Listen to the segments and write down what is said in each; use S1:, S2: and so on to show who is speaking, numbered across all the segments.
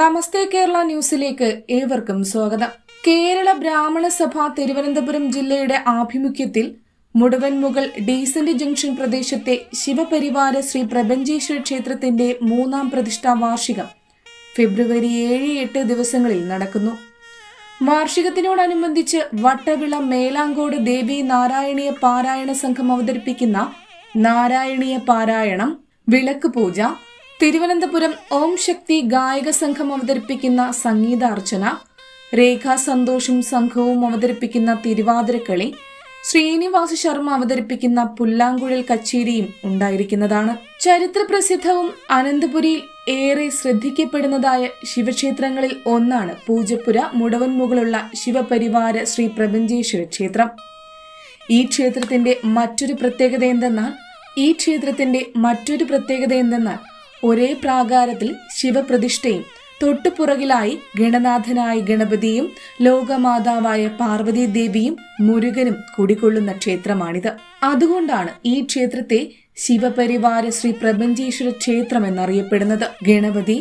S1: നമസ്തേ കേരള ന്യൂസിലേക്ക് ഏവർക്കും സ്വാഗതം. കേരള ബ്രാഹ്മണ സഭ തിരുവനന്തപുരം ജില്ലയുടെ ആഭിമുഖ്യത്തിൽ മുടവൻമുകൾ ഡീസന്റ് ജംഗ്ഷൻ പ്രദേശത്തെ ശിവപരിവാര ശ്രീ പ്രപഞ്ചേശ്വര ക്ഷേത്രത്തിന്റെ മൂന്നാം പ്രതിഷ്ഠാ വാർഷികം ഫെബ്രുവരി ഏഴ് എട്ട് ദിവസങ്ങളിൽ നടക്കുന്നു. വാർഷികത്തിനോടനുബന്ധിച്ച് വട്ടവിള മേലാങ്കോട് ദേവി നാരായണീയ പാരായണ സംഘം അവതരിപ്പിക്കുന്ന നാരായണീയ പാരായണം വിളക്ക് പൂജ തിരുവനന്തപുരം ഓം ശക്തി ഗായക സംഘം അവതരിപ്പിക്കുന്ന സംഗീതാർച്ചന രേഖാ സന്തോഷും സംഘവും അവതരിപ്പിക്കുന്ന തിരുവാതിരക്കളി ശ്രീനിവാസ ശർമ്മ അവതരിപ്പിക്കുന്ന പുല്ലാങ്കുഴൽ കച്ചേരിയും ഉണ്ടായിരിക്കുന്നതാണ്. ചരിത്രപ്രസിദ്ധവും അനന്തപുരിയിൽ ഏറെ ശ്രദ്ധിക്കപ്പെടുന്നതായ ശിവക്ഷേത്രങ്ങളിൽ ഒന്നാണ് പൂജപ്പുര മുടവൻമുകളുള്ള ശിവപരിവാര ശ്രീ പ്രപഞ്ചേശ്വര ക്ഷേത്രം. ഈ ക്ഷേത്രത്തിന്റെ മറ്റൊരു പ്രത്യേകത എന്തെന്നാൽ ഈ ക്ഷേത്രത്തിന്റെ മറ്റൊരു പ്രത്യേകത എന്തെന്നാൽ ഒരേ പ്രാകാരത്തിൽ ശിവപ്രതിഷ്ഠയും തൊട്ടുപുറകിലായി ഗണനാഥനായ ഗണപതിയും ലോകമാതാവായ പാർവതി ദേവിയും മുരുകനും കുടികൊള്ളുന്ന ക്ഷേത്രമാണിത്. അതുകൊണ്ടാണ് ഈ ക്ഷേത്രത്തെ ശിവപരിവാര ശ്രീ പ്രപഞ്ചേശ്വര ക്ഷേത്രം എന്നറിയപ്പെടുന്നത്. ഗണപതി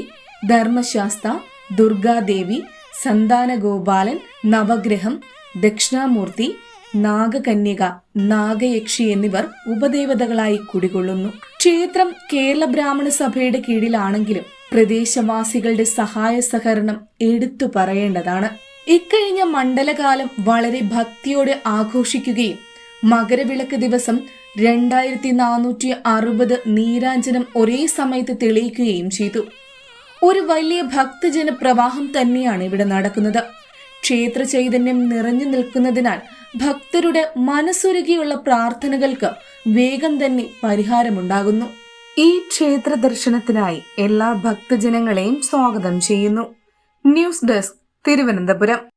S1: ധർമ്മശാസ്ത ദുർഗാദേവി സന്താനഗോപാലൻ നവഗ്രഹം ദക്ഷിണാമൂർത്തി നാഗകന്യക നാഗയക്ഷി എന്നിവർ ഉപദേവതകളായി കുടികൊള്ളുന്നു. ക്ഷേത്രം കേരള ബ്രാഹ്മണ സഭയുടെ കീഴിലാണെങ്കിലും പ്രദേശവാസികളുടെ സഹായ സഹകരണം എടുത്തു പറയേണ്ടതാണ്. ഇക്കഴിഞ്ഞ മണ്ഡലകാലം വളരെ ഭക്തിയോടെ ആഘോഷിക്കുകയും മകരവിളക്ക് ദിവസം രണ്ടായിരത്തി നാനൂറ്റി അറുപത് നീരാഞ്ജനം ഒരേ സമയത്ത് തെളിയിക്കുകയും ചെയ്തു. ഒരു വലിയ ഭക്തജന പ്രവാഹം തന്നെയാണ് ഇവിടെ നടക്കുന്നത്. ക്ഷേത്ര ചൈതന്യം നിറഞ്ഞു നിൽക്കുന്നതിനാൽ ഭക്തരുടെ മനസ്സൊരുകിയുള്ള പ്രാർത്ഥനകൾക്ക് വേഗം തന്നെ പരിഹാരമുണ്ടാകുന്നു. ഈ ക്ഷേത്ര ദർശനത്തിനായി എല്ലാ ഭക്തജനങ്ങളെയും സ്വാഗതം ചെയ്യുന്നു. News desk Thiruvananthapuram.